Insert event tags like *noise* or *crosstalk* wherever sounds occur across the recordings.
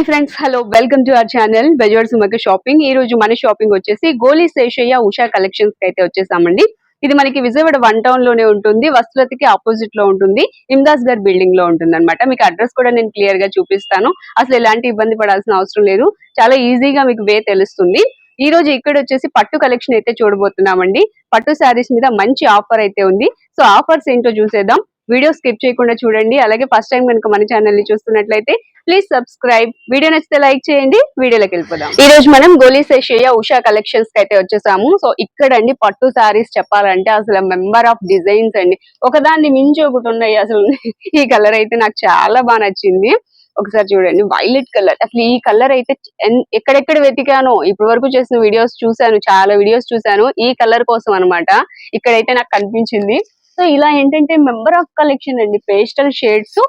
Hi friends hello welcome to our channel Bezawada Sumaka shopping ఈ రోజు మన shopping వచ్చేసి గోలీ శేషయ్య ఉషా కలెక్షన్స్కి అయితే వచ్చేసామండి. ఇది మనకి విజయవాడ వన్ టౌన్లోనే ఉంటుంది వస్తులతికి ఆపోజిట్లో ఉంటుంది ఇమ్దాస్ గర్ బిల్డింగ్లో ఉంటుంది అనమాట మీకు అడ్రస్ కూడా నేను క్లియర్గా చూపిస్తాను. అసలు ఎలాంటి ఇబ్బంది పడాల్సిన అవసరం లేదు. చాలా ఈజీగా మీకు వే తెలుస్తుంది. ఈ రోజు ఇక్కడ వచ్చేసి పట్టు కలెక్షన్ అయితే చూడబోతున్నామండి. పట్టు శారీస్ మీద మంచి ఆఫర్ అయితే ఉంది. సో ఆఫర్స్ ఏంటో చూసేద్దాం. వీడియో స్కిప్ చేయకుండా చూడండి. అలాగే ఫస్ట్ టైం కనుక మన ఛానల్ని చూస్తున్నట్లయితే ప్లీజ్ సబ్స్క్రైబ్. వీడియో నచ్చితే లైక్ చేయండి. వీడియోలోకి వెళ్ళిపోదాం. ఈ రోజు మనం గోలీ శేషయ్య ఉషా కలెక్షన్స్కి అయితే వచ్చేసాము. సో ఇక్కడ అండి పట్టు సారీస్ చెప్పాలంటే అసలు మెంబర్ ఆఫ్ డిజైన్స్ అండి. ఒకదాన్ని మించి ఒకటి ఉన్నాయి. అసలు ఈ కలర్ అయితే నాకు చాలా బాగా నచ్చింది. ఒకసారి చూడండి. వైలెట్ కలర్ అసలు ఈ కలర్ అయితే ఎన్- ఎక్కడెక్కడ వెతికానో ఇప్పటి వరకు చేసిన వీడియోస్ చూసాను చాలా వీడియోస్ చూసాను ఈ కలర్ కోసం అన్నమాట. ఇక్కడైతే నాకు కనిపించింది. సో ఇలా ఏంటంటే మెంబర్ ఆఫ్ కలెక్షన్ అండి. పేస్టల్ షేడ్స్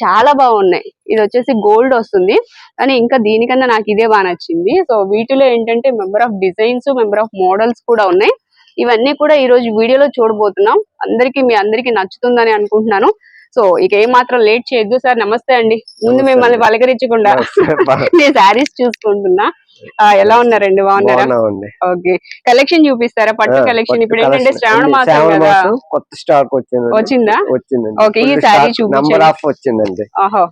చాలా బాగున్నాయి. ఇది వచ్చేసి గోల్డ్ వస్తుంది. కానీ ఇంకా దీనికన్నా నాకు ఇదే బాగా నచ్చింది. సో వీటిలో ఏంటంటే member of designs member of models కూడా ఉన్నాయి. ఇవన్నీ కూడా ఈ రోజు వీడియోలో చూడబోతున్నాం. అందరికి మీ అందరికి నచ్చుతుందని అనుకుంటున్నాను. సో ఇక ఏ మాత్రం లేట్ చేయొద్దు సార్. నమస్తే అండి. ముందు మిమ్మల్ని. పలకరించకుండా నేను *laughs* శారీస్ చూసుకుంటున్నా. ఎలా ఉన్నారండి బాగున్నారా? ఓకే. కలెక్షన్ చూపిస్తారా? పట్టు కలెక్షన్. ఇప్పుడు ఏంటంటే. శ్రావణ మాసం కదా. కొత్త స్టాక్ వచ్చింది వచ్చిందా? వచ్చిందండి. ఓకే, ఈ saree చూపించండి. నంబర్ ఆఫ్ వచ్చిందండి. ఆహో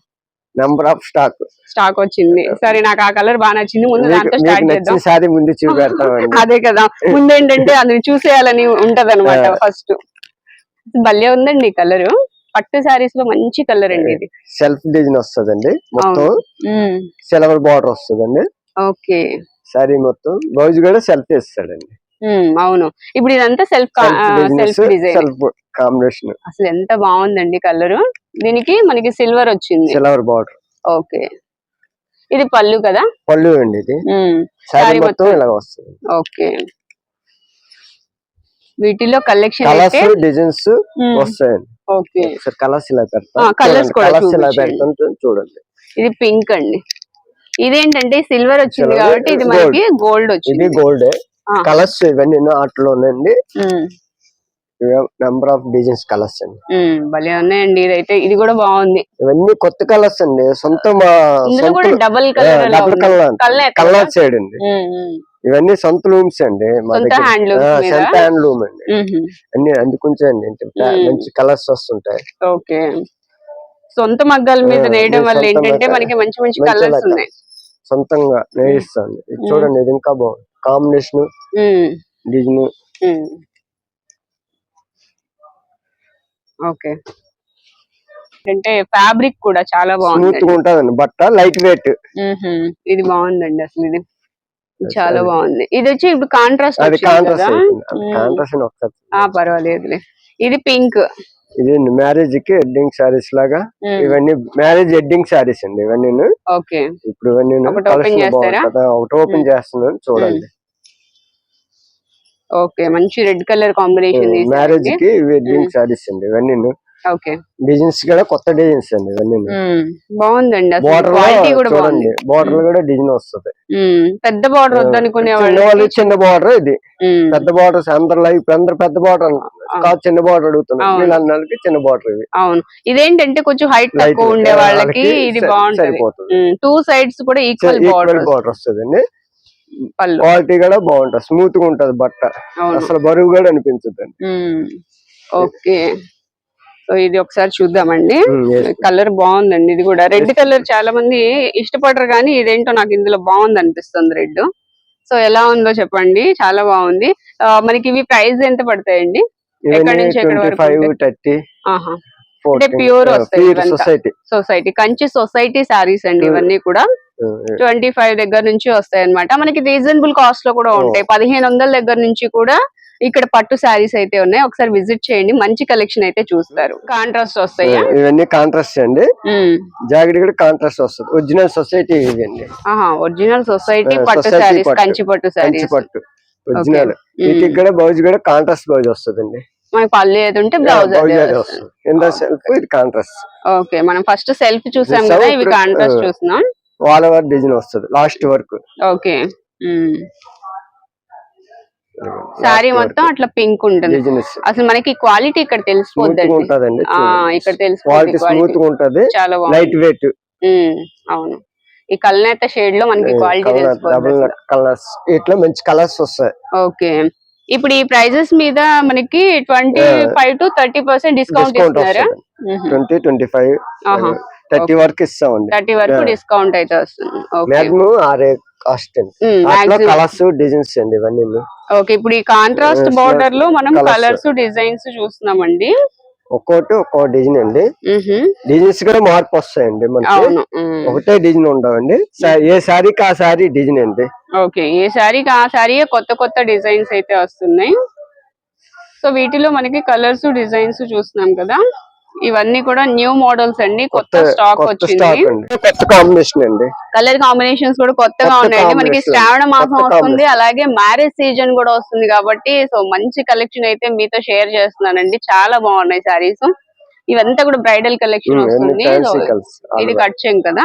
నంబర్ ఆఫ్ స్టాక్. స్టాక్ వచ్చింది. సరే నాకు ఆ కలర్ బాగా నచ్చింది. ముందు దాంతో స్టార్ట్ చేద్దాం. సారీ ముందు చూపెడతామండి. అదే కదా. ముందు ఏంటంటే అది చూసేయాలని ఉంటది అనమాట. ఫస్ట్. భలే ఉందండి కలర్. పట్టు సారీస్లో మంచి కలర్ అండి ఇది. సెల్ఫ్ డిజైన్ వస్తుందండి మొత్తం. సిల్వర్ బార్డర్ వస్తుందండి. ఓకే. సారీ మొత్తం బ్లౌజ్ కూడా సెల్ఫ్ ఇస్తాడండి ఉమ్, అవును. ఇప్పుడు ఇదంతా self self design. Self combination. అసలు ఎంత బాగుందండి కలర్. దీనికి మనకి సిల్వర్ వచ్చింది. Silver border. ఓకే. ఇది పళ్ళు కదా? పళ్ళు అండి ఇది. సారీ మొత్తం. ఇలా వస్తుంది. ఓకే. వీటిలో కలెక్షన్ డిజైన్స్ వస్తాయండి. ఓకే. కలర్స్ ఇలా పెడతాం. కలర్స్ ఇలా. పెడతాం చూడండి. ఇది పింక్ అండి. ఇదేంటంటే సిల్వర్ వచ్చింది కాబట్టి ఇది మనకి గోల్డ్ ఇది వచ్చింది. గోల్డ్. కలర్స్ ఇవన్నీ ఆటలో ఉన్నాయండి నెంబర్ ఆఫ్ డిజైన్స్ కలర్స్ అండి. భలే ఉన్నాయండి ఇదైతే. ఇది కూడా బాగుంది. ఇవన్నీ కొత్త కలర్స్ అండి. సొంత double colour double colour colour side అండి. ఇవన్నీ సొంత లూమ్స్ అండి మా సొంత దగ్గర. సొంత హ్యాండ్ లూమ్ అండి. అన్ని అందుకుంచే అండి. మంచి కలర్స్ వస్తుంటాయి. ఓకే. సొంత మగ్గాల మీద నేయడం వల్ల సొంత ఏంటంటే మనకి మంచి మంచి కలర్స్. ఉన్నాయి. సొంతంగా నేయిస్తాను. ఇది. చూడండి ఇది ఇంకా బాగుంది. Combination design. ఓకే. అంటే ఫ్యాబ్రిక్ కూడా చాలా స్మూత్ బాగుంది గా ఉంటదండి బట్ట లైట్ వెయిట్. ఇది బాగుందండి అసలు ఇది. చాలా బాగుంది. ఇది వచ్చి ఇప్పుడు కాంట్రాస్ట్ అది కాంట్రాస్ట్. కాంట్రాస్ట్ ఒకసారి ఆ పర్వాలేదులే. ఇది పింక్. ఇది మ్యారేజ్కి ఎడ్డింగ్ సారీస్ లాగా ఇవన్నీ మ్యారేజ్ ఎడ్డింగ్ సారీస్ అండి ఇవన్నీ ఇప్పుడు ఇవన్నీ ఒకటి ఓపెన్. చేస్తున్నాను చూడండి. ఓకే మంచి రెడ్ కలర్ కాంబినేషన్ మ్యారేజ్కి వెడ్డింగ్ సారీస్ అండి ఇవన్నీ ఓకే. డిజైన్స్ కూడా కొత్త డిజైన్స్ అండి ఇవన్నీ. బాగుందండి బోర్డర్ క్వాలిటీ కూడా బాగుంది. బోర్డర్ కూడా డిజైన్ వస్తుంది. పెద్ద బార్డర్ ఆ, వద్దనుకునే చిన్న బార్డర్ ఇది. పెద్ద బార్డర్స్ అందరు ఇప్పుడు అందరు పెద్ద బార్డర్ కాదు చిన్న బార్డర్ అడుగుతున్నారు. వీళ్ళందరికి చిన్న బార్డర్ ఇవి. అవును. ఇదేంటంటే కొంచెం హైట్ తక్కువ ఉండే వాళ్ళకి ఇది బాగుంటది. టూ సైడ్స్ కూడా ఈక్వల్ బార్డర్ బార్డర్ వస్తుంది క్వాలిటీ కూడా బాగుంటది. స్మూత్గా ఉంటది బట్ట. అసలు బరువు కూడా అనిపించదు ఓకే. సో ఇది ఒకసారి చూద్దామండి. కలర్ బాగుందండి ఇది కూడా. రెడ్ కలర్ చాలా మంది ఇష్టపడరు కానీ ఇదేంటో నాకు ఇందులో బాగుంది అనిపిస్తుంది రెడ్ సో ఎలా ఉందో చెప్పండి. చాలా బాగుంది. మనకి ఇవి ప్రైస్ ఎంత పడతాయండి? ఎక్కడి నుంచి ఎక్కడి వరకు? థర్టీ ఆహా. pure వస్తాయి. Society society Kanchi society saris అండి. ఇవన్నీ కూడా. ట్వంటీ ఫైవ్ దగ్గర నుంచి వస్తాయి అన్నమాట మనకి రీజనబుల్ కాస్ట్లో కూడా ఉంటాయి. పదిహేను వందల దగ్గర నుంచి కూడా ఇక్కడ పట్టు శారీస్ అయితే ఉన్నాయి. ఒకసారి విజిట్ చేయండి. మంచి కలెక్షన్ అయితే చూస్తారు. కాంట్రాస్ట్ వస్తాయా? ఇవన్నీ కాంట్రాస్ట్ అండి. జాకెట్ కూడా కాంట్రాస్ట్ వస్తుంది. ఒరిజినల్ సొసైటీ ఇవి అండి. ఆహా ఒరిజినల్ సొసైటీ పట్టు శారీస్. కంచి పట్టు శారీస్. పట్టు. ఒరిజినల్. వీటికి కూడా బ్లౌజ్ కూడా కాంట్రాస్ట్ బ్లౌజ్ వస్తుందండి. మనకి పళ్ళు ఏది ఉంటే బ్లౌజ్ సెల్ఫ్ ఇది కాంట్రాస్ట్ ఓకే మనం ఫస్ట్ సెల్ఫ్ చూసాం కదా ఇవి కాంట్రాస్ట్. చూస్తున్నాం. ఆల్ ఓవర్ డిజైన్ వస్తుంది. లాస్ట్ వరకు ఓకే. శారీ మొత్తం అట్లా పింక్ ఉంటుంది. అసలు మనకి క్వాలిటీ ఇక్కడ ఆ ఇక్కడ క్వాలిటీ తెలిసిపోద్ది స్మూత్ ఉంటది. చాలా లైట్ వెయిట్ అవును. ఈ కల్నేత షేడ్లో మనకి క్వాలిటీ తెలిసిపోతుంది కలర్స్ ఇట్లా మంచి కలర్స్ వస్తాయి. ఓకే. ఇప్పుడు ఈ ప్రైజెస్ మీద మనకి twenty. Five to thirty percent discount ఇస్తున్నారా. Twenty twenty five. థర్టీ వరకు ఇస్తామండి. థర్టీ వరకు. డిస్కౌంట్ అయితే వస్తుంది. మ్యాక్సిమం ఆరే అండి. అట్లా కలర్స్ డిజైన్స్ అండి ఇవన్నీ ఓకే ఇప్పుడు ఈ కాంట్రాస్ట్ బార్డర్లో మనం. కలర్స్ డిజైన్స్ చూస్తున్నామండి. ఒక్కోటి ఒక్కో డిజైన్ అండి. డిజైన్స్ కూడా మార్పు వస్తాయండి మనకి. ఒకటే డిజైన్ ఉండవండి. ఏ శారీకి ఆ శారీ డిజైన్ అండి. ఓకే ఏ శారీకి ఆ శారీ కొత్త కొత్త డిజైన్స్ అయితే వస్తున్నాయి. సో వీటిలో మనకి కలర్స్ డిజైన్స్ చూస్తున్నాం కదా. ఇవన్నీ కూడా న్యూ మోడల్స్ అండి. కొత్త స్టాక్ వచ్చింది. కొత్త కాంబినేషన్ అండి. కలర్ కాంబినేషన్స్ కూడా కొత్తగా కొత్త ఉన్నాయండి. మనకి. శ్రావణ మాసం వస్తుంది అలాగే మ్యారేజ్ సీజన్ కూడా వస్తుంది కాబట్టి సో మంచి కలెక్షన్ అయితే మీతో షేర్ చేస్తున్నానండి. చాలా బాగున్నాయి సారీస్ ఇవంతా కూడా బ్రైడల్ కలెక్షన్ వస్తుంది. ఇది కట్ చేయం కదా?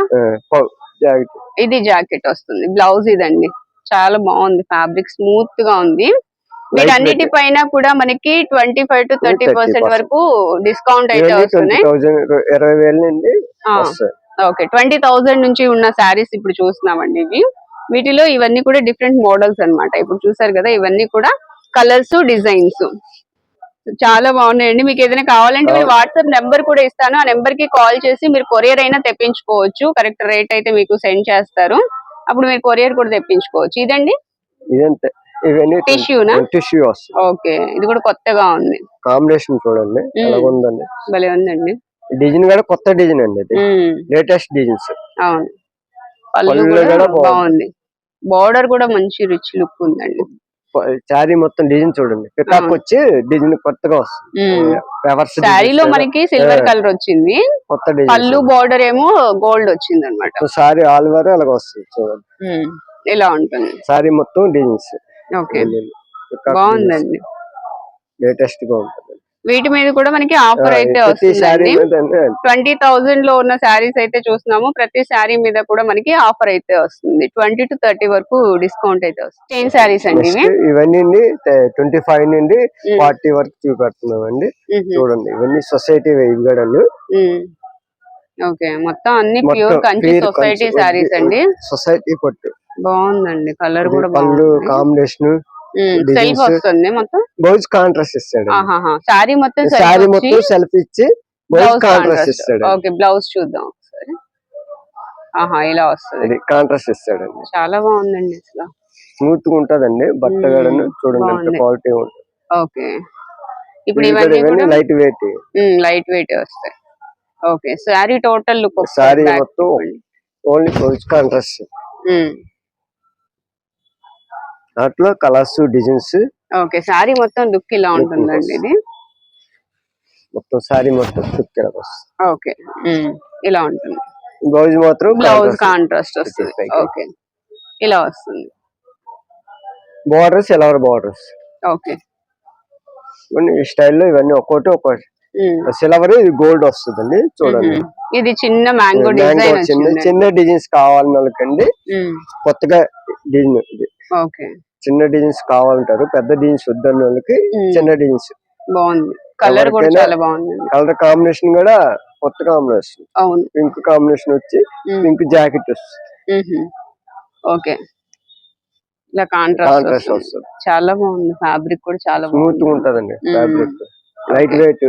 ఇది జాకెట్ వస్తుంది. బ్లౌజ్ ఇదండి. చాలా బాగుంది. ఫ్యాబ్రిక్ స్మూత్గా ఉంది. వీటన్నిటి పైన కూడా మనకి twenty five to thirty percent 30% వరకు డిస్కౌంట్ అయితే వస్తున్నాయి. ఇరవై వేల నుండి ఓకే. ట్వంటీ థౌసండ్ నుంచి ఉన్న శారీస్ ఇప్పుడు చూస్తున్నామండి ఇవి. వీటిలో ఇవన్నీ కూడా డిఫరెంట్ మోడల్స్ అన్నమాట. ఇప్పుడు చూసారు కదా ఇవన్నీ కూడా కలర్స్ డిజైన్స్ చాలా బాగున్నాయండి. మీకు ఏదైనా కావాలంటే మీరు వాట్సాప్ నెంబర్ కూడా ఇస్తాను. ఆ నెంబర్కి కాల్ చేసి మీరు కొరియర్ అయినా తెప్పించుకోవచ్చు. కరెక్ట్ రేట్ అయితే మీకు సెండ్ చేస్తారు. అప్పుడు మీరు కొరియర్ కూడా తెప్పించుకోవచ్చు. ఇదండి? ఇదంతే. ఇవన్నీ టిష్యూనా టిష్యూ వస్తుంది. ఓకే. ఇది కూడా కొత్తగా ఉంది. కాంబినేషన్ చూడండి. ఎలా ఉందండి? భలే ఉందండి. డిజైన్ కూడా కొత్త డిజైన్ అండి ఇది. Latest designs. అవును. పళ్ళు పళ్ళు కూడా బాగుంది. బార్డర్ కూడా మంచి రిచ్ లుక్ ఉందండి. శారీ మొత్తం డిజైన్ చూడండి. పికాక్. వచ్చి డిజైన్ కొత్తగా వస్తుంది. శారీలో మనకి సిల్వర్. కలర్ వచ్చింది. కొత్త పళ్ళు డిజైన్ బార్డర్ ఏమో గోల్డ్ వచ్చింది అనమాట శారీ ఆల్ ఓవర్ అలాగ వస్తుంది చూడండి. ఇలా ఉంటుంది. శారీ మొత్తం డిజైన్స్. ఓకే. బాగుందండి. లేటెస్ట్గా ఉంటుంది. వీటి మీద కూడా మనకి ఆఫర్ అయితే వస్తుందండి. ట్వంటీ థౌసండ్లో ఉన్న శారీస్ అయితే చూస్తున్నాము. ప్రతి శారీ మీద కూడా మనకి ఆఫర్ అయితే వస్తుంది. ట్వంటీ టు థర్టీ వరకు డిస్కౌంట్ అయితే వస్తుంది. చైన్ శారీస్ అండి ఇవి. ఇవన్నీ ట్వంటీ ఫైవ్ నుండి ఫార్టీ వరకు చూపెడుతున్నాం అండి చూడండి ఇవన్నీ సొసైటీ ఉమ్. ఓకే మొత్తం అన్ని ప్యూర్ కంచి సొసైటీ శారీస్ అండి. సొసైటీ పట్టు బాగుందండి. కలర్ కూడా పళ్ళు కాంబినేషన్ సెల్ఫ్. వస్తుంది మొత్తం? బ్లౌజ్ కాంట్రాస్ట్ ఇస్తాడు శారీ మొత్తం శారీ వచ్చి మొత్తం సెల్ఫ్ ఇచ్చి బ్లౌజ్ కాంట్రాస్ట్ ఇస్తాడు ఓకే బ్లౌజ్ చూద్దాం ఒకసారి. ఆహా ఇలా వస్తుంది. కాంట్రాస్ట్ ఇస్తాడండి. చాలా బాగుందండి అసలు. స్మూత్గా ఉంటదండి బట్ట. గడను చూడండి. క్వాలిటీ ఉంటుంది. ఓకే. ఇప్పుడు ఇవన్నీ లైట్ వెయిట్ లైట్ వెయిట్ వస్తాయి. Okay sari total look sari మొత్తం ఓన్లీ బ్లౌజ్ కాంట్రాస్ట్ దాంట్లో కలర్స్ డిజైన్స్. ఓకే శారీ మొత్తం లుక్ ఇలా ఉంటుందండి ఇది? మొత్తం శారీ మొత్తం చుక్కల వస్తుంది. ఓకే ఇలా ఉంటుంది. బ్లౌజ్ మాత్రం బ్లౌజ్ కాంట్రాస్ట్ వస్తుంది. ఓకే ఇలా వస్తుంది. Borders silver borders okay. ఇవన్నీ స్టైల్లో ఇవన్నీ ఒక్కోటి ఒక్కోటి. సిల్వర్ ఇది గోల్డ్ వస్తుందండి చూడండి. ఇది చిన్న మ్యాంగో డిజైన్ చిన్న చిన్న డిజైన్స్ కావాలని వాళ్ళకండి కొత్తగా డిజైన్ ఇది ఓకే. చిన్న డిజైన్స్ కావాలంటారు పెద్ద డిజైన్స్ వద్దన్న వాళ్ళకి చిన్న డిజైన్స్ బాగుంది. కలర్ కూడా చాలా బాగుందండి కలర్ కాంబినేషన్ కూడా కొత్త కాంబినేషన్ అవును. పింక్ కాంబినేషన్ వచ్చి. పింక్ జాకెట్ వస్తుంది. ఓకే. ఇలా కాంట్రాస్ట్ వస్తుంది. చాలా బాగుంది. ఫ్యాబ్రిక్ కూడా చాలా స్మూత్ బాగుంది. ఉంటదండి. Fabric light. Weight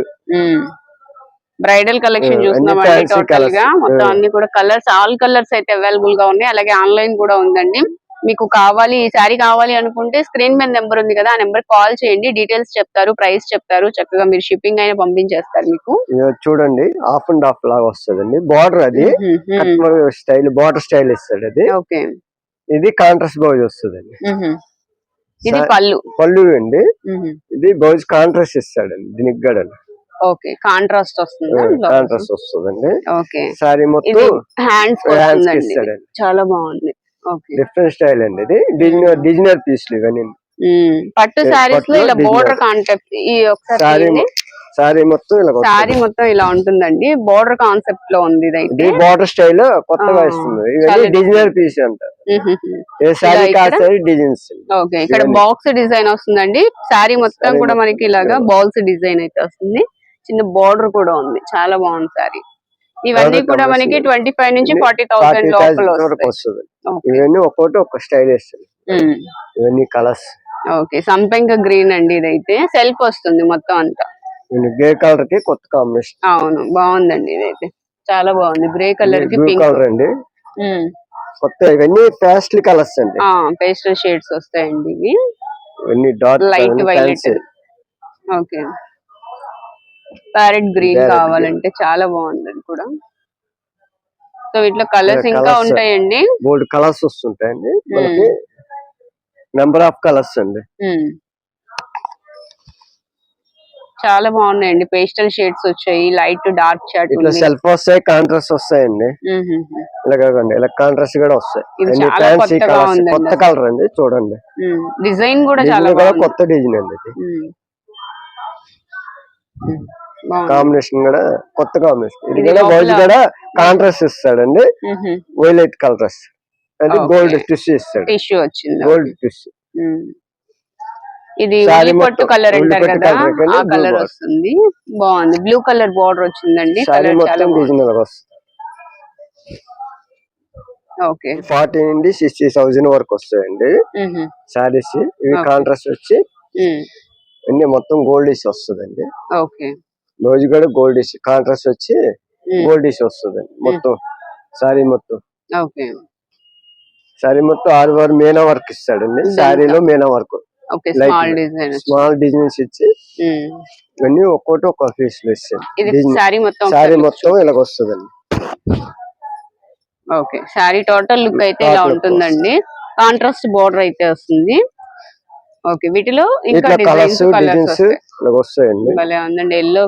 bridal collection చూస్తున్నామండి fancy టోటల్గా. మొత్తం. అన్ని కూడా కలర్స్ ఆల్ కలర్స్ అయితే అవైలబుల్గా ఉన్నాయి. అలాగే ఆన్లైన్ కూడా ఉందండి. మీకు కావాలి ఈ శారీ కావాలి అనుకుంటే స్క్రీన్ మీద నెంబర్ ఉంది కదా ఆ నెంబర్ కాల్ చేయండి. డీటెయిల్స్ చెప్తారు ప్రైస్ చెప్తారు. చక్కగా మీరు షిప్పింగ్ అయినా పంపించేస్తారు మీకు. చూడండి హాఫ్ అండ్ హాఫ్ లాగా వస్తుందండి. బార్డర్ అది. స్టైల్ బార్డర్ స్టైల్ ఇస్తాడు అది. ఓకే. ఇది కాంట్రాస్ట్ బ్లౌజ్ వస్తుందండి. ఇది పళ్ళు. పళ్ళు అండి. ఇది బ్లౌజ్ కాంట్రాస్ట్ ఇస్తాడండి దీనికి కూడా. ఓకే కాంట్రాస్ట్ వస్తుంది కాంట్రాస్ట్ వస్తుందండి. ఓకే. సారీ మొత్తం హ్యాండ్స్ ఇస్తాడండి. చాలా బాగుంది. డిఫరెంట్ స్టైల్ అండి. ఇది డిజైనర్ డిజైనర్ పీస్లు ఇవన్నీ. పట్టు ఏ, శారీస్లో ఇలా. బోర్డర్ కాన్సెప్ట్ ఈ ఒకసారి సారీ. సారీ మొత్తం ఇలా శారీ మొత్తం ఇలా ఉంటుందండి. బోర్డర్ కాన్సెప్ట్లో ఉంది ఇది బార్డర్ స్టైల్ కొత్తగా ఇస్తుంది ఇవన్నీ డిజైనర్ పీస్ అంటారు ఏ సారీ డిజైన్స్ ఓకే ఇక్కడ. బాక్స్ డిజైన్ వస్తుందండి. శారీ మొత్తం కూడా మనకి ఇలాగా ఇలా. బాల్స్ డిజైన్ అయితే వస్తుంది. చిన్న బోర్డర్ కూడా ఉంది. చాలా బాగుంది శారీ ఇవన్నీ కూడా మనకి. ట్వంటీ ఫైవ్ నుంచి ఫార్టీ థౌసండ్ 40,000 లోపల వరకు వస్తాయి. వస్తుంది. ఇవన్నీ ఒక్కొక్కటి ఒక స్టైల్ వేస్తుంది. ఇవన్నీ కలర్స్ ఓకే. సంపెంగ గ్రీన్ అండి ఇదైతే. సెల్ఫ్ వస్తుంది మొత్తం అంతా. గ్రే కలర్కి కొత్త కాంబినేషన్ అవును. బాగుందండి ఇదైతే. చాలా బాగుంది. గ్రే కలర్కి పింక్ కలర్ అండి. కొత్త ఇవన్నీ పేస్ట్లీ కలర్స్ అండి. పేస్టల్ షేడ్స్ వస్తాయండి ఇవి. ఇవన్నీ dark light violet okay. Parrot green కావాలంటే చాలా బాగుంది అది కూడా. సో ఇట్లా కలర్స్ ఇంకా. ఉంటాయండి. బోల్డ్ కలర్స్ వస్తుంటాయండి. మనకి నెంబర్ ఆఫ్ కలర్స్ అండి. చాలా బాగున్నాయండి. పేస్టల్ షేడ్స్ వచ్చాయి. లైట్ డార్క్ చాట్ ఇట్లా సెల్ఫ్ వస్తాయి కాంట్రాస్ట్ వస్తాయండి. ఇలా కాకండి. ఇలా కాంట్రాస్ట్ కూడా వస్తాయి. కొత్త. కలర్ అండి చూడండి. డిజైన్ కూడా చాలా కొత్త డిజైన్ అండి కాంబినేషన్ కూడా కొత్త కాంబినేషన్. ఇది కూడా బ్లౌజ్ కూడా కాంట్రాస్ట్ ఇస్తాడండి. Violet colours Okay. Gold tissue ఇస్తాడు. టిష్యూ వచ్చింది. Gold tissue. ఇది పొట్టు కలర్ అంటారు కదా. ఆ కలర్. వస్తుంది. బాగుంది. బ్లూ కలర్ బార్డర్ వచ్చిందండి. కలర్ చాలా ఓకే. ఫార్టీ నుండి సిక్స్టీ థౌసండ్ వరకు వస్తాయండి. సారీస్. ఇవి. కాంట్రాస్ట్ వచ్చి. అన్ని మొత్తం గోల్డ్ ఇష్ వస్తుందండి. బ్లౌజ్ కూడా గోల్డ్ ఇష్ కాంట్రాస్ట్ వచ్చి. గోల్డ్ ఇష్ వస్తుందండి మొత్తం సారీ మొత్తం. సారీ మొత్తం ఆరు వారు మీనా వర్క్ ఇస్తాడండి. సారీలో మీనా వర్క్. స్మాల్ డిజైన్స్ ఇచ్చి ఇవన్నీ ఒక్కోటి ఒక్కో ఇస్తాడు. ఇది శారీ మొత్తం సారీ మొత్తం ఇలాగ వస్తుందండి. ఓకే శారీ టోటల్ లుక్ అయితే ఇలా ఉంటుందండి. కాంట్రాస్ట్ బోర్డర్ అయితే వస్తుంది. ఓకే వీటిలో ఇంకా కలర్స్ డిజైన్స్ వస్తాయండి. భలే ఉందండి ఎల్లో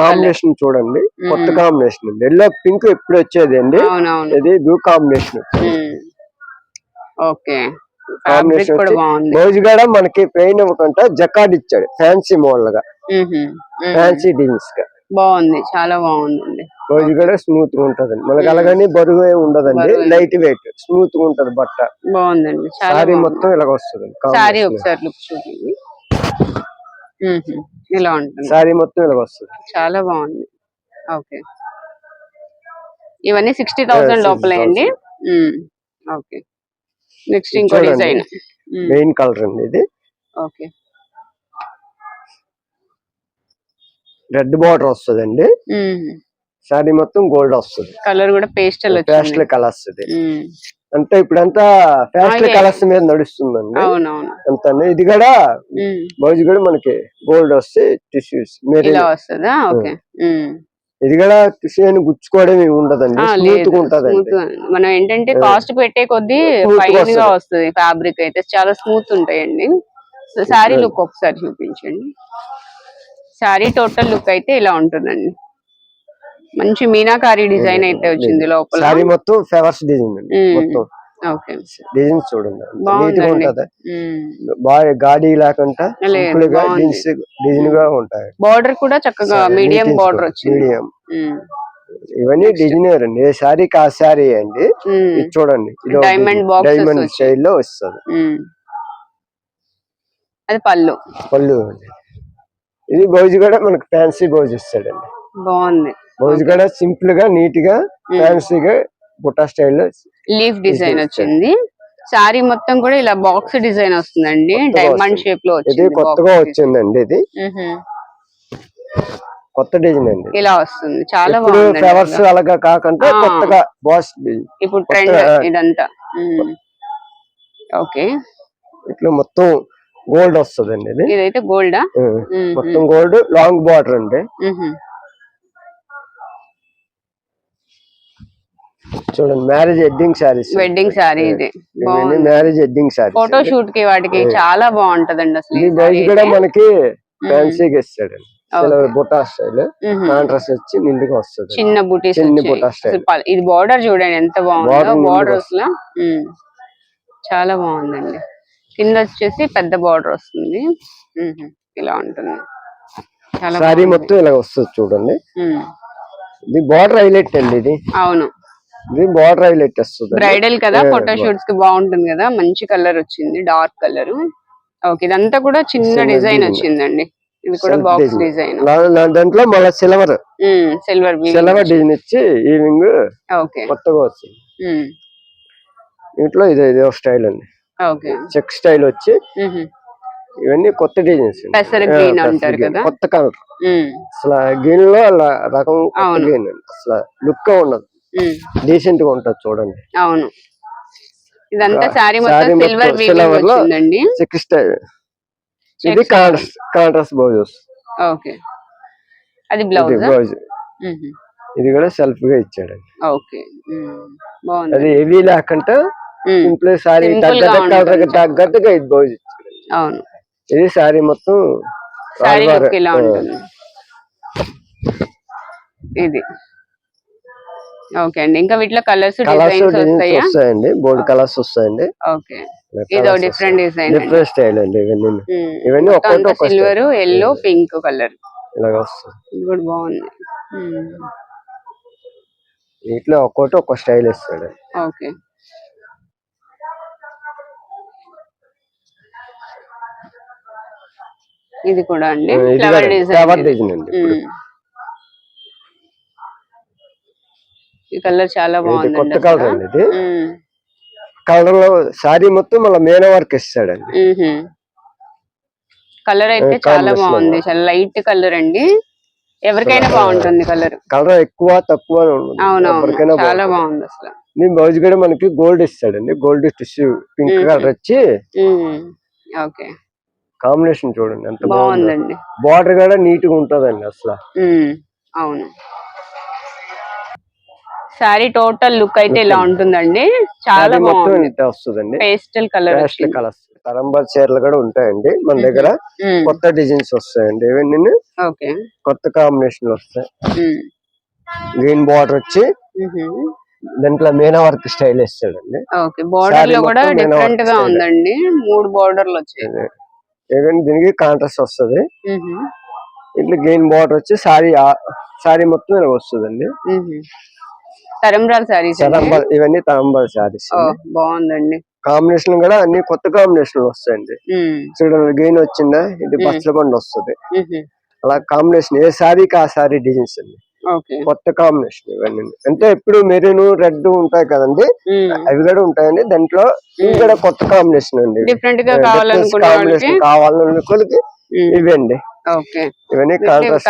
కాంబినేషన్ చూడండి. కొత్త. కాంబినేషన్ అండి. ఎల్లో పింక్ ఎప్పుడు వచ్చేది అండి? ఇది బ్లూ కాంబినేషన్ ఓకే. ఫ్యాబ్రిక్ కూడా మనకి పెయిన్ ఇవ్వకుండా జకాడ్ ఇచ్చాడు ఫ్యాన్సీ మోడల్గా. ఫ్యాన్సీ డిజైన్స్గా. బాగుంది చాలా బాగుందండి. బ్లౌజ్ కూడా స్మూత్గా ఉంటదండి మనకి మ్మ్. అలాగని బరువు ఉండదండి. లైట్ వెయిట్ స్మూత్గా ఉంటది బట్ట. బాగుందండి సారీ మొత్తం ఇలాగ వస్తుంది. శారీ ఒకసారి లుక్ చూడండి. ఇలా ఉంటుంది. సారీ మొత్తం ఇలాగ వస్తుంది. చాలా బాగుంది. ఓకే. ఇవన్నీ సిక్స్టీ థౌసండ్ 60,000. లోపలే అండి. ఓకే. నెక్స్ట్ ఇంకో. డిజైన్. మెయిన్ కలర్ అండి ఇది. ఓకే. రెడ్ బార్డర్ వస్తుందండి. సారీ మొత్తం గోల్డ్ వస్తుంది. కలర్ కూడా పేస్టల్ పేస్టల్ వచ్చింది కలర్స్ ఇది. మ్మ్. అంటే ఇప్పుడంతా పేస్టల్. కలర్స్ మీద నడుస్తుందండి. అంత ఇది కూడా. బ్లౌజ్ కూడా మనకి గోల్డ్ వస్తే టిష్యూస్ మీరు వస్తుందా. ఇది కూడా టిష్యూ అని గుచ్చుకోవడం ఏమి ఉండదండి. స్మూత్గా మనం ఏంటంటే. కాస్ట్ పెట్టే కొద్దీ ఫైన్గా వస్తది. వస్తుంది. ఫ్యాబ్రిక్ అయితే చాలా స్మూత్ ఉంటాయండి. So sari Okay. లుక్ ఒకసారి చూపించండి. శారీ టోటల్ లుక్ అయితే ఇలా ఉంటుందండి. మంచి మీనాకారి డిజైన్ అయితే వచ్చింది లోపల. మొత్తం ఫ్లవర్స్ డిజైన్ మ్మ్. మొత్తం ఓకే డిజైన్ చూడండి. నీట్గా ఉంటది. బాగా గాడి లేకుండా డిజైన్గా ఉంటాయి. బార్డర్ కూడా చక్కగా మీడియం బార్డర్ వచ్చింది. మీడియం. ఇవన్నీ డిజైనర్ అండి. ఏ సారీ కా సారీ అండి. చూడండి. డైమండ్ వచ్చాయి. స్టైల్లో వస్తుంది. అది పళ్ళు. పళ్ళు అండి. ఇది బ్లౌజ్ కూడా మనకి ఫ్యాన్సీ బ్లౌజ్ ఇస్తాడండి బాగుంది. బ్లౌజ్ కూడా సింపుల్గా నీట్గా. ఫ్యాన్సీగా బుట్టా స్టైల్లో లీఫ్ డిజైన్ వచ్చింది. శారీ మొత్తం కూడా ఇలా బాక్స్ డిజైన్ వస్తుందండి. డైమండ్. షేప్లో ఇది వచ్చింది కొత్తగా వచ్చిందండి ఇది. కొత్త డిజైన్ అండి. ఇలా వస్తుంది. చాలా బాగుంది ఫ్లవర్స్ అలాగా కాకుండా. కొత్తగా బాస్ ఇప్పుడు ట్రెండ్ ఇదంతా. ఓకే. ఇట్లా మొత్తం గోల్డ్ వస్తుందండి ఇది. ఇదైతే గోల్డా? మొత్తం గోల్డ్ లాంగ్ బార్డర్ అండి. చూడండి marriage wedding saris. Wedding sari ఇది. బాగుంది. మ్యారేజ్ ఎడ్డింగ్ శారీ ఫోటో షూట్కి వాటికి చాలా బాగుంటదండి అసలు ఈ బ్లౌజ్ కూడా. మనకి. ఫ్యాన్సీగా ఇస్తాడండి. Okay. బుటా స్టైల్ మ్హూ. కాంట్రాస్ట్ వచ్చి నిండుగా వస్తుంది చిన్న చిన్ని. బుటా స్టైల్. ప- ఇది బార్డర్ చూడండి ఎంత బాగుందో. Border నిండుగా బార్డర్ అసలు. ఉమ్. చాలా బాగుందండి. కింద వచ్చేసి పెద్ద బార్డర్ వస్తుంది. ఇలా ఉంటుంది. బాగుంది. మొత్తం ఇలా వస్తుంది చూడండి. ఇది బార్డర్ హైలైట్ అండి ఇది. అవును. ఇది బార్డర్ హైలైట్ వస్తుంది. బ్రైడల్ కదా ఫోటో షూట్స్కి బాగుంటుంది కదా మంచి కలర్ వచ్చింది డార్క్ కలర్. ఓకే ఇదంతా కూడా చిన్న డిజైన్. వచ్చిందండి. ఇది కూడా బాక్స్. డిజైన్. దాంట్లో మళ్ళీ సిల్వర్. సిల్వర్ సిల్వర్ డిజైన్ ఇచ్చి ఈవినింగ్ ఓకే. కొత్తగా వస్తుంది. ఇంట్లో ఇది ఇది స్టైల్ అండి. చెక్ స్టైల్ వచ్చి ఇవన్నీ కొత్త డిజైన్స్. కొత్త కలర్. అసలు గీన్లో అలా రకం అండి అసలు లుక్ ఉండదు. డీసెంట్గా ఉంటది చూడండి. అవును. ఇదంతా మొత్తం సిల్వర్ వీవింగ్ వచ్చిందండి. Check style. ఇది కాంట్రాస్ట్ కాంట్రాస్ట్ ఓకే. అది బ్లౌజ్ ఇది బ్లౌజ్ ఇది కూడా సెల్ఫ్గా ఓకే. బాగుంది. అది హెవీ లేకుండా సింపుల్ సారీ తగ్గట్టు తగ్గట్టుగా ఇది బ్లౌజ్ అవును. ఇది సారీ మొత్తం ఇలా ఉంటుంది. ఇది. ఓకే అండి. ఇంకా వీటిలో కలర్స్ వస్తాయండి. బోల్డ్ కలర్స్ వస్తాయండి. ఓకే ఇది డిఫరెంట్ డిజైన్ డిఫరెంట్ స్టైల్ అండి. ఇవన్నీ. ఇవన్నీ ఒక్కొక్కటి ఒక్కొక్క సిల్వర్ ఎల్లో పింక్ కలర్ ఇలాగ వస్తుంది ఇది కూడా బాగుంది. వీటిలో ఒక్కొక్కటి ఒక్క స్టైల్ ఇస్తాడు ఓకే ఇది కూడా అండి. ఫ్లవర్ డిజైన్ డిజైన్ అండి. ఈ కలర్ చాలా బాగుంది కొత్త కలర్ అండి ఇది. కలర్లో సారీ మొత్తం మళ్ళీ మేన వర్క్ ఇస్తాడండి. కలర్ అయితే చాలా బాగుంది. చాలా లైట్ కలర్ అండి. ఎవరికైనా బాగుంటుంది కలర్. కలర్ ఎక్కువ తక్కువ. అవునవును. చాలా. బాగుంది అసలు. దీని బ్లౌజ్ కూడా మనకి గోల్డ్ ఇస్తాడండి. Gold tissue pink. కలర్ వచ్చి ఓకే. కాంబినేషన్ చూడండి ఎంత బాగుంది. బాగుందండి. బార్డర్ కూడా నీట్గా ఉంటదండి అసలు. అవును. సారీ టోటల్ లుక్ అయితే ఇలా ఉంటుందండి. చాలా బాగుంది. వస్తుందండి. Pastel colour pastel colours. తరంబర్ చీరలు కూడా ఉంటాయండి మన దగ్గర. కొత్త డిజైన్స్ వస్తాయండి ఇవన్నీ. ఓకే. కొత్త కాంబినేషన్ వస్తాయి. గ్రీన్ బార్డర్ వచ్చి దాంట్లో మీనా వర్క్ స్టైల్ ఇస్తాడండి ఓకే. బార్డర్లో కూడా డిఫరెంట్గా ఉందండి. మూడు బార్డర్లు వచ్చాయి. ఏదంటే దీనికి కాంట్రాస్ట్ వస్తది. ఇట్లా గ్రీన్ బార్డర్ వచ్చి సారీ సారీ మొత్తం ఇలా వస్తుందండి. మ్హూ. తరంబ్రాల్ సారీస్ తరంబర్ ఇవన్నీ తరంబర్ సారీస్ బాగుందండి. కాంబినేషన్ కూడా అన్ని కొత్త కాంబినేషన్ వస్తాయండి. చూడండి గ్రీన్ వచ్చిందా? ఇది పచ్చల బండి వస్తుంది. అలా కాంబినేషన్ ఏ సారీకి ఆ సారీ డిజైన్స్ అండి. కొత్త కాంబినేషన్ ఇవన్నీ. అంటే ఎప్పుడు మెరూన్ రెడ్ ఉంటాయి కదండి. అవి కూడా ఉంటాయండి. దాంట్లో ఇవి కూడా కొత్త కాంబినేషన్ అండి. డిఫరెంట్గా కాంబినేషన్ ఉమ్, ఇవండి. ఇవన్నీ కలర్స్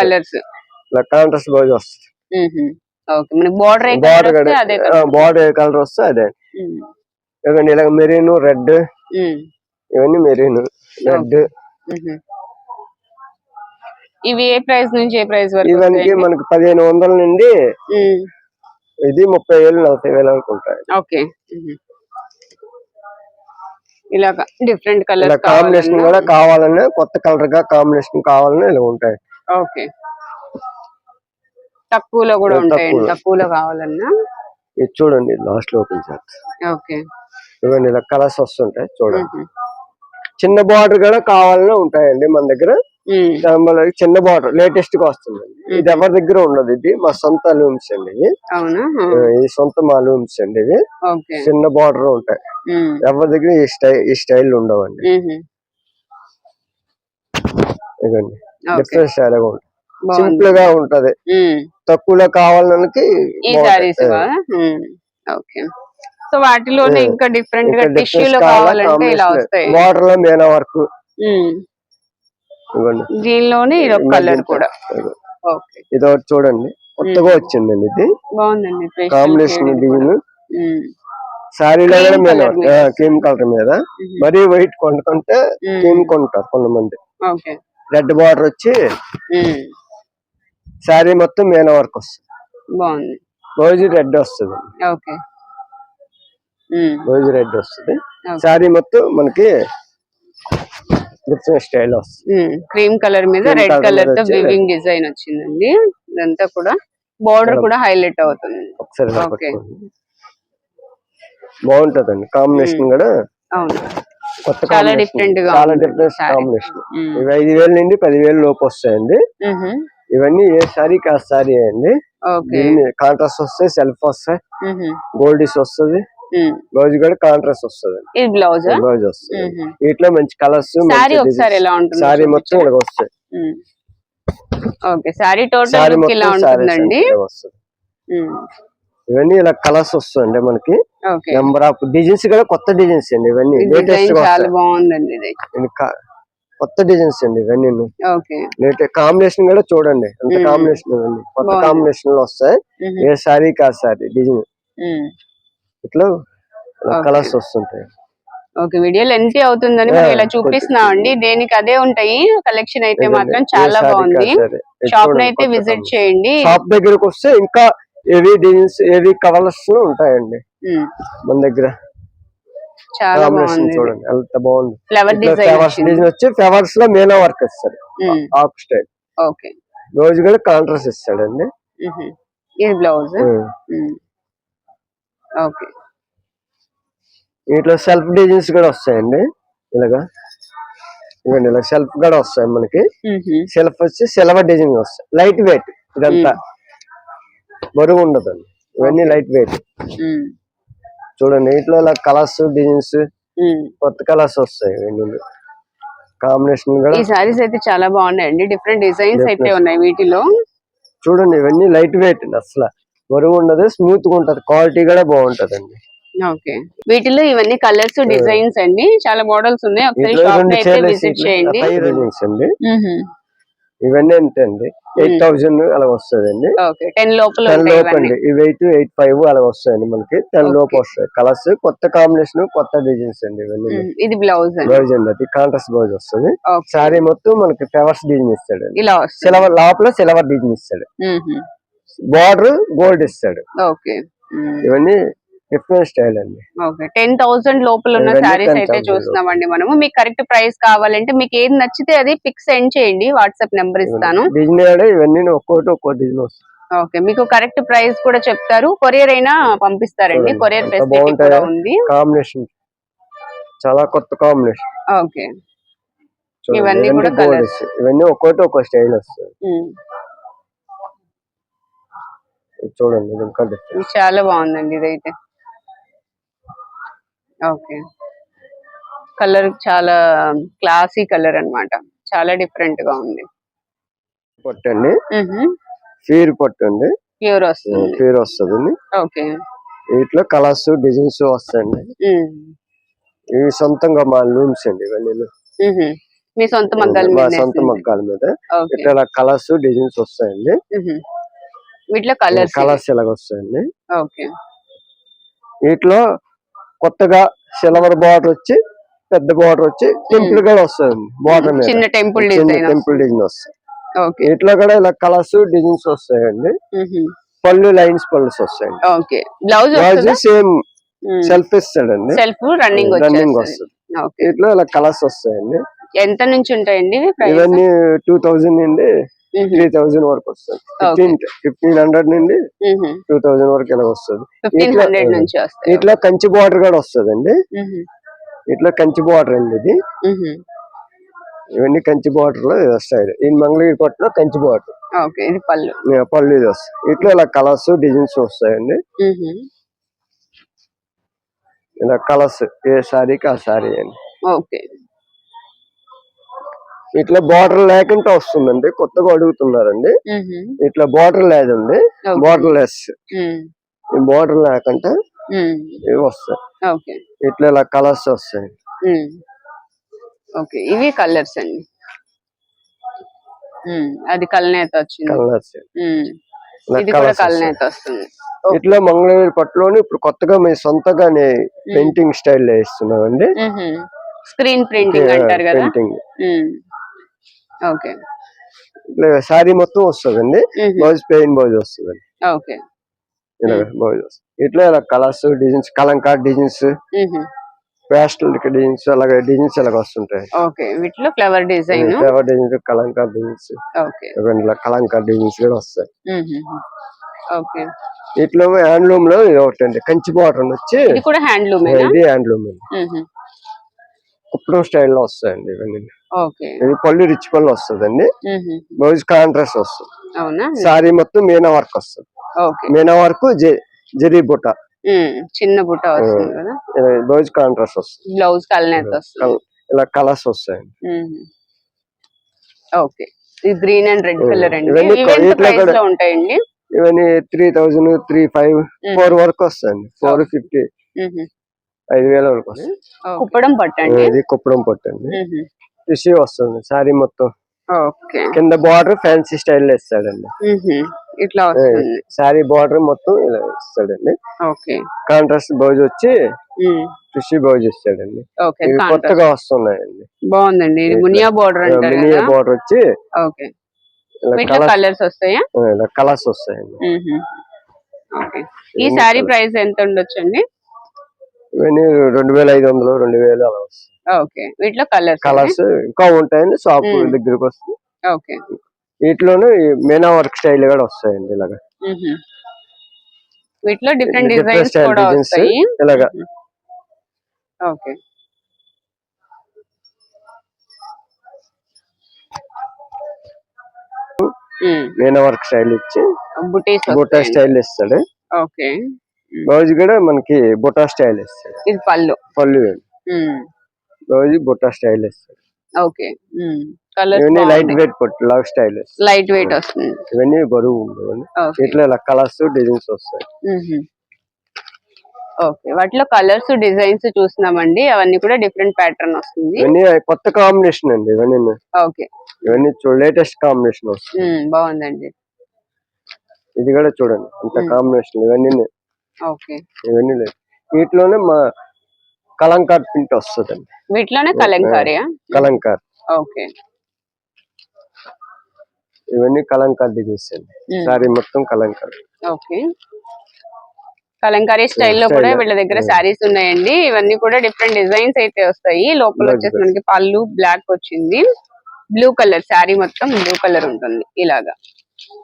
ఇలా కాంట్రాస్ట్ బ్లౌజ్ వస్తుంది బార్డర్ ఏ బార్డర్ కలర్ ఏ వస్తే అదే. ఇవన్నీ ఇలా మెరీన్ రెడ్ ఇవన్నీ మెరీన్ రెడ్ ఇవి ఏ ప్రైస్ నుంచి ఏ ప్రైస్ వరకు ఇవన్నీ? మనకి పదిహేను వందల నుండి ఇది ముప్పై వేలు నలభై వేలు వరకు ఉంటాయి. ఓకే. ఇలాగా డిఫరెంట్ ఇలా కలర్స్ కాంబినేషన్ కూడా కావాలన్నా కొత్త కలర్గా కాంబినేషన్ కావాలన్నా ఇలా ఉంటాయి. ఓకే. తక్కువలో కూడా. ఉంటాయండి. తక్కువలో కావాలన్నా? ఇది చూడండి లాస్ట్లో ఓపెన్ చేస్తా. ఓకే. ఇవన్నీ ఇలా కలర్స్ వస్తుంటాయి చూడండి. చిన్న బార్డర్ కూడా కావాలన్నా ఉంటాయండి మన దగ్గర. చిన్న బార్డర్ లేటెస్ట్గా వస్తుందండి ఇది ఎవరి దగ్గర ఉండదు ఇది? మా సొంత లూమ్స్ అండి ఇవి. ఈ సొంత మా లూమ్స్ అండి ఇవి. చిన్న బార్డర్ ఉంటాయి. ఎవరి దగ్గర ఈ స్టైల్ ఈ స్టైల్ ఉండవండి. ఇదండి డిఫరెంట్ స్టైల్గా ఉంటుంది. సింపుల్గా ఉంటది. తక్కువలో ఓకే. సో వాటిలోనే ఇంకా డిఫరెంట్గా టిష్యూలో కావాలంటే ఇలా వస్తాయి. వాటర్లో మేనా వర్క్ దీనిలోనే ఇది ఒక కలర్ కూడా. ఇది ఒకటి చూడండి. కొత్తగా వచ్చిందండి ఇది. బాగుందండి కాంబినేషన్ డిజైన్. శారీలో మీద. క్రీమ్ కలర్ మీద. మరీ వైట్ ఉమ్, క్రీమ్ కొంటారు కొంతమంది. రెడ్ బార్డర్ వచ్చి శారీ మొత్తం మేనా వర్క్ వస్తుంది. రోజు రెడ్ వస్తుంది. రోజు రెడ్ వస్తుంది. శారీ మొత్తం మనకి డిఫరెంట్ స్టైల్ క్రీమ్ కలర్ మీద రెడ్ కలర్తో వివింగ్ డిజైన్ వచ్చిందండి. ఇదంతా కూడా బార్డర్. కూడా హైలైట్ అవుతుంది. ఒకసారి బాగుంటదండి. కాంబినేషన్ కూడా అవును. కొత్త చాలా different గా చాలా డిఫరెంట్. కాంబినేషన్. ఇవి ఐదు వేల నుండి పదివేల లోపు వస్తాయండి. ఇవన్నీ ఏ సారీకి ఆ సారీ అండి. కాంట్రాస్ట్ వస్తాయి సెల్ఫ్ వస్తాయి మ్హూ. గోల్డిస్ వస్తుంది బ్లౌజ్ కూడా కాంట్రాస్ట్ వస్తుంది. ఇది బ్లౌజ్? బ్లౌజ్ వస్తుంది. వీటిలో మంచి కలర్స్ సారీ ఒకసారి ఎలా ఉంటుంది సారీ మొత్తం ఇలా ఓకే టోటల్ సారీ లుక్ ఇలా మొత్తం సారీస్ ఉంటుందండి? వస్తుంది. ఇవన్నీ ఇలా కలర్స్ వస్తాయండి మనకి. నెంబర్ ఆఫ్ డిజైన్స్ కూడా కొత్త డిజైన్స్ అండి ఇవన్నీ. లేటెస్ట్ బాగుందండి కొత్త డిజైన్స్ అండి ఇవన్నీ. లేటెస్ట్ కాంబినేషన్ కూడా చూడండి. అంత. కాంబినేషన్ ఇవన్నీ. కొత్త. కాంబినేషన్లో వస్తాయి. ఏ సారీ కా సారీ డిజైన్ ఇట్లా. కలర్స్ వస్తుంటాయి. ఓకే వీడియో లెంత్ అవుతుందని మనం ఇలా చూపిస్తున్నాం అండి దేనికి అదే ఉంటాయి. కలెక్షన్ అయితే మాత్రం చాలా బాగుంది. షాప్ అయితే విజిట్ చేయండి. షాప్ దగ్గరకు వస్తే ఇంకా ఏవి డిజైన్స్ ఏవి కలర్స్ ఉంటాయండి. మన దగ్గర. చాలా బాగుంది. చూడండి ఎంత బాగుంది. ఫ్లవర్ డిజైన్ వచ్చి ఫ్లవర్స్లో మీనా వర్క్ ఇస్తాడు ఉమ్, ఆకు స్టైల్ ఓకే. రోజు కూడా కాంట్రాస్ట్ ఇస్తాడండి. ఇది బ్లౌజ్. ఓకే. వీటిలో సెల్ఫ్ డిజైన్స్ కూడా వస్తాయండి. ఇలాగా. ఇవ్వండి ఇలా సెల్ఫ్ కూడా వస్తాయి మనకి. సెల్ఫ్ వచ్చి సిల్వర్ డిజైన్ వస్తాయి. లైట్ వెయిట్ ఇదంతా. బరువు ఉండదండి. ఇవన్నీ లైట్ వెయిట్ చూడండి వీటిలో ఇలా కలర్స్ డిజైన్స్. కొత్త కలర్స్ వస్తాయి ఇవన్నీ. కాంబినేషన్ కూడా ఈ సారీస్ అయితే చాలా బాగున్నాయండి. డిఫరెంట్ డిజైన్స్ అయితే. ఉన్నాయి వీటిలో. చూడండి ఇవన్నీ లైట్ వెయిట్ అసలు. బరువు ఉండదు స్మూత్గా ఉంటది క్వాలిటీ కూడా బాగుంటదండి. ఓకే. వీటిలో ఇవన్నీ కలర్స్ డిజైన్స్ అండి. చాలా మోడల్స్ ఉన్నాయి. ఒకసారి షాప్ అయితే విజిట్ చేయండి. అండి. ఇవన్నీ అంతే అండి ఎయిట్ థౌజండ్ అలా వస్తుందండి. ఓకే. టెన్ లోపల టెన్ ఉంటాయి లోపు ఇవన్నీ. అండి. ఇవి ఎయిట్ ఎయిట్ ఫైవ్ అలా వస్తాయండి మనకి. Ten Okay. లోపు వస్తాయి. కలర్స్ కొత్త కాంబినేషన్ కొత్త డిజైన్స్ అండి ఇవన్నీ. ఇది బ్లౌజ్ అండి. బ్లౌజ్ అండి అది. కాంట్రాస్ట్ బ్లౌజ్ వస్తుంది. సారీ మొత్తం మనకి ఫ్లవర్స్ డిజైన్ ఇస్తాడు ఇలా వస్తుంది. సిలవర్ లోపల సిలవర్ డిజైన్ ఇస్తాడు. బార్డర్ గోల్డ్ ఇస్తాడు. ఓకే. ఇవన్నీ డిఫరెంట్ స్టైల్ అండి. ఓకే. టెన్ థౌసండ్ లోపల ఉన్న శారీస్ 10,000 అయితే చూస్తున్నామండి మనము. మీకు కరెక్ట్ ప్రైస్ కావాలంటే మీకు ఏది నచ్చితే అది పిక్ సెండ్ చేయండి. వాట్సాప్ నెంబర్ ఇస్తాను. డిజైన్ ఇవన్నీ ఒక్కోటి ఒక్కో డిజైన్ వస్తుంది ఓకే. మీకు కరెక్ట్ ప్రైస్ కూడా చెప్తారు. కొరియర్ అయినా పంపిస్తారండి. కొరియర్ ఫెసిలిటీ ఉంది. కాంబినేషన్. చాలా కొత్త కాంబినేషన్. ఓకే. ఇవన్నీ కూడా colours. ఇవన్నీ ఒక్కోటి ఒక్కో స్టైల్ వస్తుంది చూడండి ఇది ఇంకా చాలా బాగుందండి ఇదైతే. ఓకే. కలర్ చాలా క్లాసీ కలర్ అన్నమాట. చాలా డిఫరెంట్గా ఉంది. పట్టు అండి. ఫీర్ పట్టు అండి. ప్యూర్ వస్తుంది. ఫీర్ వస్తుంది ఓకే. వీటిలో కలర్స్ డిజైన్స్ వస్తాయండి. ఇవి సొంతంగా మా లూమ్స్ అండి ఇవన్నీ. మీ సొంత మగ్గాల మీద సొంత మగ్గాల మీద. ఇట్లా కలర్స్ డిజైన్స్ వస్తాయండి. వీటిలో కలర్స్ కలర్స్ ఇలాగ వస్తాయండి. ఓకే. వీటిలో కొత్తగా సిల్వర్ బార్డర్ వచ్చి పెద్ద బార్డర్ వచ్చి టెంపుల్ కూడా వస్తుంది బార్డర్ మీద. చిన్న టెంపుల్ డిజైన్ టెంపుల్ డిజైన్ వస్తాయి. ఓకే. వీటిలో కూడా ఇలా కలర్స్ డిజైన్స్ వస్తాయండి. పళ్ళు లైన్స్ పళ్ళు వస్తాయండి. ఓకే. బ్లౌజ్ వస్తుందా? సేమ్ సెల్ఫ్ ఇస్తాడండి. సెల్ఫ్ రన్నింగ్ రన్నింగ్ వస్తుంది. వీటిలో ఇలా కలర్స్ వస్తాయండి. ఎంత నుంచి ఉంటాయండి ఇవన్నీ టూ థౌజండ్ నుండి త్రీ థౌజండ్ వరకు వస్తుంది. ఫిఫ్టీన్ ఫిఫ్టీన్ హండ్రెడ్ నుండి టూ థౌజండ్ వరకు ఇలా వస్తుంది. ఫిఫ్టీన్ ఇట్లా- కంచి బార్డర్ కూడా వస్తుందండి. మ్హూ. ఇట్లా కంచి బార్డర్ అండి ఇది. ఇవన్నీ కంచి బార్డర్లో వస్తాయి. ఈ మంగళగిరి పట్టులో కంచి బార్డర్ పళ్ళు. పళ్ళు ఇది వస్తాయి. ఇట్లా ఇలా కలర్స్ డిజైన్స్ వస్తాయండి. ఇలా కలర్స్ ఏ సారీకి ఆ సారీ అండి. ఓకే ఇట్లా బార్డర్ లేకుండా వస్తుందండి కొత్తగా అడుగుతున్నారండి. ఇట్లా బార్డర్ లేదండి. Border less. ఈ బార్డర్ లేకుండా. ఇవి వస్తాయి. ఇట్లా ఇలా కలర్స్ వస్తాయి. ఓకే. ఇవి కలర్స్ అండి. అది కల్నేత వచ్చింది. కలర్స్ మ్మ్. ఇలా ఇది కూడా colours కల్నేత వస్తుంది. ఇట్లా మంగళగిరి పట్టులోని ఇప్పుడు కొత్తగా మేము సొంతగానే పెయింటింగ్ స్టైల్ వేస్తున్నామండి. స్క్రీన్ ప్రింటింగ్ అంటారు కదా. ఓకే. మొత్తం వస్తుందండి. బ్లౌజ్ పెయిన్ బ్లౌజ్ వస్తుందండి. ఓకే. బ్లౌజ్ వస్తుంది. ఇట్లా ఇలా colours designs kalamkari designs. Pastel designs అలాగే డిజైన్స్ ఇలాగ వస్తుంటాయి. ఓకే. వీటిలో flower design flower designs kalamkari designs okay. ఇవన్నీ ఇలా కలంకార్ డిజైన్స్ కూడా వస్తాయి. ఓకే. ఇట్లా హ్యాండ్లూమ్లో ఇది ఒకటి అండి కంచి బార్డర్ వచ్చి ఇది హ్యాండ్లూమేనా ఇది హ్యాండ్లూమ్ అండి. మ్మ్. కుప్పడం స్టైల్లో వస్తాయండి ఇవన్నీ. ఇది పళ్ళు రిచ్ పళ్ళు వస్తుందండి. మ్మ్. బ్లౌజ్ కాంట్రాస్ట్ వస్తుంది. అవునా? సారీ మొత్తం మీనా వర్క్ వస్తుంది. మీనా వర్క్ జరీ బుట్ట. చిన్న బుట్ట వస్తుంది కదా? బ్లౌజ్ కాంట్రాస్ట్ వస్తుంది. బ్లౌజ్ కల్నేత వస్తుంది. ఇలా కలర్స్ వస్తాయండి. Okay. Green and red. Colour అండి. ఉంటాయండి? ఇవన్నీ three thousand three five. Four వరకు వస్తాయండి. Four fifty. ఐదు వేల వరకు వస్తుంది కుప్పడం పట్టండి. ఇది కుప్పడం పట్టండి. రిసీవ్ వస్తుంది సారీ మొత్తం. ఓకే. కింద బార్డర్ ఫ్యాన్సీ స్టైల్లో ఇస్తాడండి. ఇట్లా వస్తుంది. సారీ బార్డర్ మొత్తం ఇలా ఇస్తాడండి. ఓకే. కాంట్రాస్ట్ బ్లౌజ్ వచ్చి. టిష్యూ బ్లౌజ్ ఇస్తాడండి. కొత్తగా వస్తున్నాయండి. బాగుందండి. మునియా బోర్డర్ అంటారు మినీ కదా బార్డర్ వచ్చి ఓకే. కలర్స్ వస్తాయా? కలర్స్ వస్తాయండి. ఓకే. ఈ colours. ప్రైస్ ఎంత ఉండొచ్చండి? ఇవన్నీ రెండు వేల ఐదు వందలు రెండు వేలు అలా వస్తాయి. ఓకే. వీటిలో కలర్స్ కలర్స్ ఇంకా ఉంటాయండి షాప్. దగ్గరికి వస్తే. ఓకే. వీటిలోనే మీనా వర్క్ స్టైల్ కూడా వస్తాయండి ఇలాగా. వీటిలో డిఫరెంట్ డిజైన్స్ కూడా. వస్తాయి. ఇలాగా. ఓకే. మీనా వర్క్ స్టైల్ ఇచ్చి బుట్టా స్టైల్ ఇస్తాడు. ఓకే. బ్లౌజ్ కూడా మనకి బుట్టా స్టైల్ ఇస్తాడు ఇది పళ్ళు. పళ్ళు. బ్లౌజ్ బుట్టా స్టైల్ ఇస్తాడు ఓకే. ఇవన్నీ లైట్ వెయిట్ పట్టు లవ్ స్టైల్ లైట్ వెయిట్ వస్తుంది. ఇవన్నీ బరువు ఉండవు ఇట్లా ఇలా కలర్స్ డిజైన్స్ వస్తాయి. ఓకే. వాటిలో కలర్స్ డిజైన్స్ చూస్తున్నామండి. అవన్నీ కూడా డిఫరెంట్ ప్యాటర్న్ వస్తుంది. ఇవన్నీ కొత్త కాంబినేషన్ అండి ఇవన్నీ. ఓకే. ఇవన్నీ లేటెస్ట్ కాంబినేషన్ వస్తుంది. బాగుందండి. ఇది కూడా చూడండి. అంత. కాంబినేషన్ ఇవన్నీ. ఇవన్నీ లేదు. వీటిలోనే మా కలంకార్ ప్రింట్ వస్తుందండి. వీటిలోనే కలంకారియా కలంకార్. ఓకే. ఇవన్నీ కలంకార్ డిజైన్స్ అండి. సారీ మొత్తం కలంకార్. ఓకే. కలంకారీ స్టైల్లో. కూడా వీళ్ళ దగ్గర. శారీస్ ఉన్నాయండి. ఇవన్నీ కూడా డిఫరెంట్ డిజైన్స్ అయితే వస్తాయి. లోపల వచ్చేసి. మనకి పళ్ళు బ్లాక్ వచ్చింది. బ్లూ కలర్ శారీ మొత్తం బ్లూ కలర్ ఉంటుంది ఇలాగా.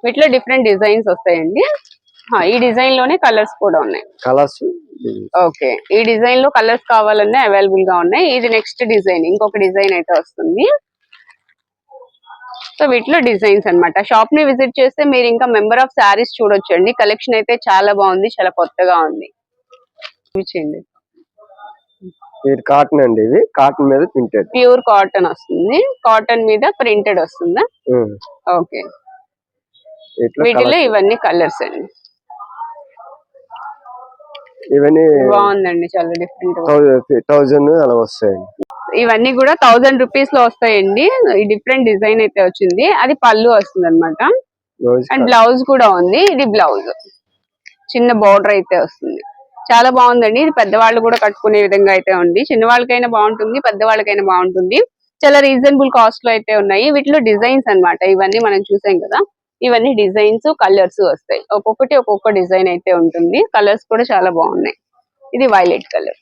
వీటిలో డిఫరెంట్ డిజైన్స్ వస్తాయండి. ఈ డిజైన్లోనే కలర్స్ కూడా ఉన్నాయి. కలర్స్ ఓకే ఈ డిజైన్లో కలర్స్ కావాలన్నా అవైలబుల్గా ఉన్నాయి. ఇది నెక్స్ట్ డిజైన్ ఇంకొక డిజైన్ అయితే వస్తుంది. సో వీటిలో డిజైన్స్ అన్నమాట. షాప్ని విజిట్ చేస్తే మీరు ఇంకా మెంబర్ ఆఫ్ శారీస్ చూడొచ్చండి. కలెక్షన్ అయితే చాలా బాగుంది చాలా కొత్తగా ఉంది. చూపించండి. ఇది కాటన్ అండి ఇది. కాటన్ మీద ప్రింటెడ్ ప్యూర్ కాటన్ వస్తుంది. కాటన్ మీద ప్రింటెడ్ వస్తుందా? ఓకే ఇట్లా వీటిలో. ఇవన్నీ కలర్స్ అండి. ఇవన్నీ బాగుందండి చాలా డిఫరెంట్ థౌజండ్ అలా వస్తాయండి. ఇవన్నీ కూడా థౌజండ్ రూపీస్లో వస్తాయండి. డిఫరెంట్ డిజైన్ అయితే వచ్చింది. అది పళ్ళు వస్తుంది అనమాట అండ్ బ్లౌజ్ కూడా ఉంది. ఇది బ్లౌజ్. చిన్న బార్డర్ అయితే వస్తుంది. చాలా బాగుందండి. ఇది పెద్దవాళ్ళు కూడా కట్టుకునే విధంగా అయితే ఉంది. చిన్న వాళ్ళకైనా బాగుంటుంది పెద్దవాళ్ళకైనా బాగుంటుంది. చాలా రీజనబుల్ కాస్ట్లో అయితే ఉన్నాయి. వీటిలో డిజైన్స్ అన్నమాట. ఇవన్నీ మనం చూసాం కదా. ఇవన్నీ డిజైన్స్ కలర్స్ వస్తాయి. ఒక్కొక్కటి ఒక్కొక్క డిజైన్ అయితే ఉంటుంది. కలర్స్ కూడా చాలా బాగున్నాయి. ఇది వైలెట్ కలర్.